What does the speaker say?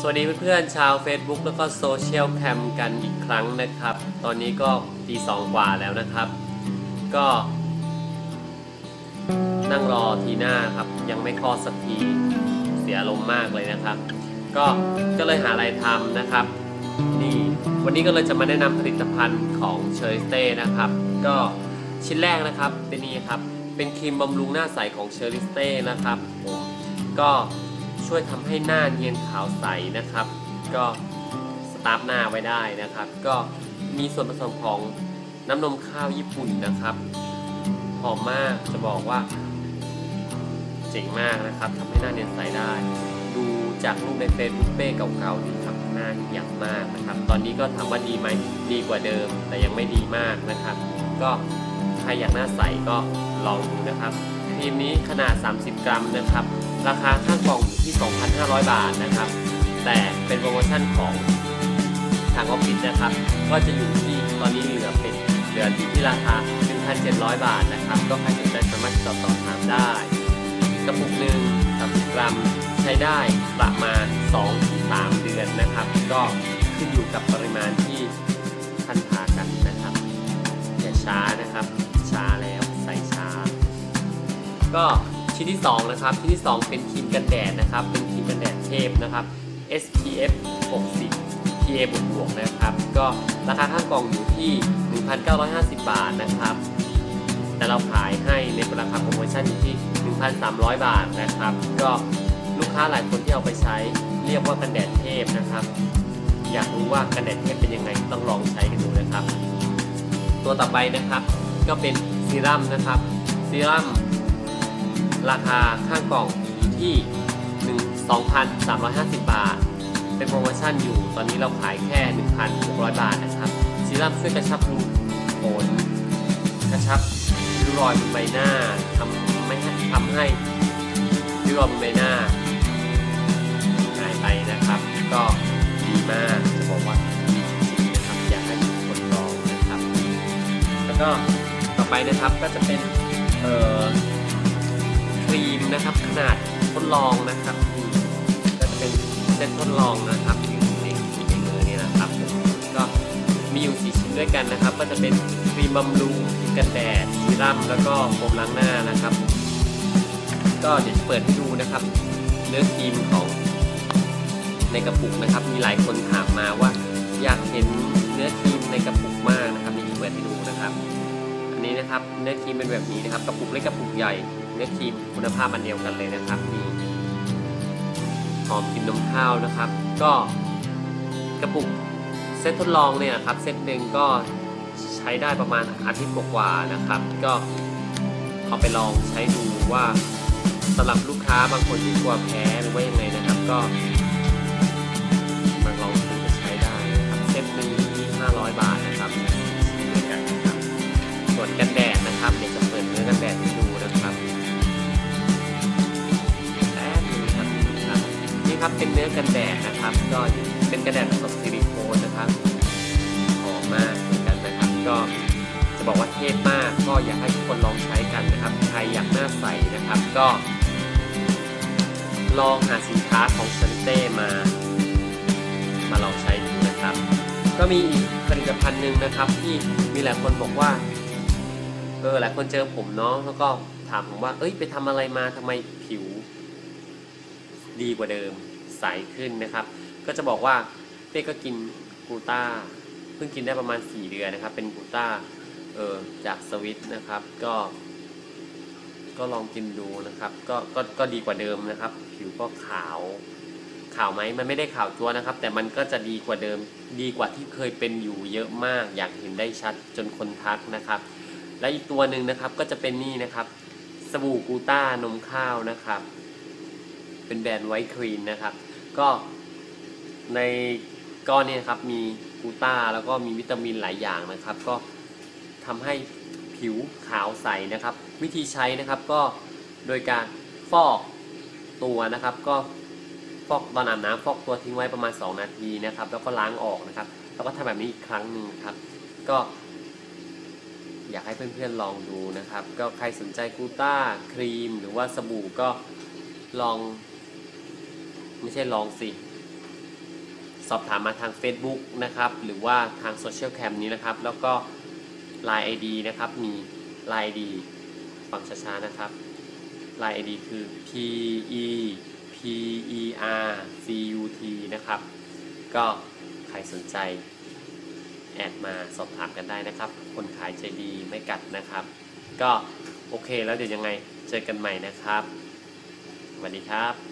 สวัสดีเพื่อนๆชาว Facebook แล้วก็โซเชียลแคมกันอีกครั้งนะครับ ตอนนี้ก็ตีสองกว่าแล้วนะครับ ก็ นั่งรอทีหน้าครับ ยังไม่คลอดสักทีเสียลมมากเลยนะครับ ก็ก็เลยหาอะไรทำนะครับ นี่วันนี้ก็เลยจะมาแนะนำผลิตภัณฑ์ของเชอริสเต้นะครับ ก็ชิ้นแรกนะครับเป็นนี่ครับ เป็นครีมบำรุงหน้าใสของเชอริสเต้นะครับผมก็ ช่วยทำให้หน้าเนียนขาวใสนะครับ ก็สตาร์ฟหน้าไว้ได้นะครับ ก็มีส่วนผสมของน้ำนมข้าวญี่ปุ่นนะครับหอมมากจะบอกว่า เจ๋งมากนะครับทำให้หน้าเนียนใสได้ ดูจากรูปในเฟซบุ๊กเป้เก่าๆนี่ครับหน้าหยักมากนะครับ ตอนนี้ก็ถามว่าดีไหมดีกว่าเดิม แต่ยังไม่ดีมากนะครับ ก็ใครอยากหน้าใสก็ลองดูนะครับครีมนี้ขนาด 30 กรัมนะครับ ราคาข้างกล่องอยู่ที่ 2,500 บาทนะครับ แต่เป็นโปรโมชั่นของทางออฟฟิศนะครับ ก็จะอยู่ที่ตอนนี้เหลือเป็นเหลืออยู่ที่ราคา 1,700 บาทนะครับ ก็ใครสนใจสามารถติดต่อสอบถามได้ กระปุกหนึ่ง30กรัมใช้ได้ประมาณ 2-3 เดือนนะครับ ก็ขึ้นอยู่กับปริมาณที่ท่านทากันนะครับอย่าช้านะครับช้าแล้วใส่ช้า ก็ ชิ้นที่ 2 นะครับ ชิ้นที่ 2 เป็นครีมกันแดดนะครับ เป็นครีมกันแดดเทพนะครับ SPF 60 PA บวกบวกๆนะครับ ก็ราคาข้างกล่องอยู่ที่ 1,950 บาทนะครับ แต่เราขายให้ในราคาโปรโมชั่นอยู่ที่ 1,300 บาทนะครับ ก็ลูกค้าหลายคนที่เอาไปใช้เรียกว่ากันแดดเทพนะครับ อยากรู้ว่ากันแดดเทพเป็นยังไงต้องลองใช้กันดูนะครับ ตัวต่อไปนะครับ ก็เป็นซีรั่มนะครับ ซีรั่ม ราคาข้างกล่องอยู่ที่ 2,350 บาท เป็นโปรโมชั่นอยู่ ตอนนี้เราขายแค่ 1,600 บาทนะครับซีรั่มช่วยกระชับรูขนกระชับริ้วรอยบนใบหน้าทำไม่ทำให้ริ้วรอยบนใบหน้าหายไปนะครับ ก็ดีมากจะบอกว่าดีจริงๆนะครับอยากให้ทุกคนลองนะครับ แล้วก็ต่อไปนะครับก็จะเป็นเอ่อ นะครับ ขนาดทดลองนะครับก็จะเป็นเซตทดลองนะครับอยู่ในในมือนี่นะครับ ก็มีอยู่สี่ชิ้นด้วยกันนะครับ ก็จะเป็นครีมบำรุงกันแดดซีรั่มแล้วก็โฟมล้างหน้านะครับ ก็เดี๋ยวจะเปิดให้ดูนะครับเนื้อครีมของในกระปุกนะครับ มีหลายคนถามมาว่าอยากเห็นเนื้อครีมในกระปุกมากนะครับนี่เปิดให้ดูนะครับ อันนี้นะครับเนื้อครีมเป็นแบบนี้นะครับ กระปุกเล็กกระปุกใหญ่ เนื้อครีมคุณภาพมันเดียวกันเลยนะครับมีหอมกลินนมข้าวนะครับ ก็กระปุกเซตทดลองเนี่ยนะครับเซตหนึ่งก็ใช้ได้ประมาณอาทิตย์กว่าๆนะครับ ก็เอาไปลองใช้ดูว่าสำหรับลูกค้าบางคนที่กลัวแพ้หรือว่ายังไงนะครับ ก็ ครับเป็นเนื้อกันแดดนะครับ ก็เป็นกันแดดผสมซิลิโคนนะครับหอมมากเหมือนกันนะครับ ก็จะบอกว่าเทพมากก็อยากให้ทุกคนลองใช้กันนะครับ ใครอยากหน้าใสนะครับ ก็ ลองหาสินค้าของเซนเต้มา มาลองใช้ดูนะครับ ก็มีอีกผลิตภัณฑ์หนึ่งนะครับ ที่มีหลายคนบอกว่าเออหลายคนเจอผมเนาะแล้วก็ถามผมว่า เอ้ยไปทำอะไรมาทำไมผิว ดีกว่าเดิม ใสขึ้นนะครับ ก็จะบอกว่าเป้ก็กินกูต้าเพิ่งกินได้ประมาณ 4 เดือนนะครับ เป็นกูต้าเออจากสวิตนะครับ ก็ ก็ลองกินดูนะครับ ก็ก็ก็ดีกว่าเดิมนะครับ ผิวก็ขาวขาวไหมมันไม่ได้ขาวจัวนะครับ แต่มันก็จะดีกว่าเดิม ดีกว่าที่เคยเป็นอยู่เยอะมาก อยากเห็นได้ชัดจนคนทักนะครับ และอีกตัวหนึ่งนะครับก็จะเป็นนี่นะครับ สบู่กูต้านมข้าวนะครับ เป็นแบรนด์ไวท์ครีนนะครับ ก็ในก้อนนี้ครับมีกูต้าแล้วก็มีวิตามินหลายอย่างนะครับ ก็ทำให้ผิวขาวใสนะครับ วิธีใช้นะครับก็โดยการฟอกตัวนะครับ ก็ฟอกตอนอาบน้ำฟอกตัวทิ้งไว้ประมาณ 2 นาทีนะครับ แล้วก็ล้างออกนะครับ แล้วก็ทำแบบนี้อีกครั้งหนึ่งครับ ก็ อยากให้เพื่อนๆลองดูนะครับ ก็ใครสนใจกูต้าครีม หรือว่าสบู่ก็ลอง ไม่ใช่ลองสิ สอบถามมาทาง Facebook นะครับ หรือว่าทางโซเชียลแคมนี้นะครับ แล้วก็ Line ID นะครับ มี Line ID ฟังช้าๆนะครับ Line ID คือ P E P E R C U T นะครับ ก็ใครสนใจ แอดมาสอบถามกันได้นะครับ คนขายใจดีไม่กัดนะครับ ก็โอเคแล้วเดี๋ยวยังไงเจอกันใหม่นะครับสวัสดีครับ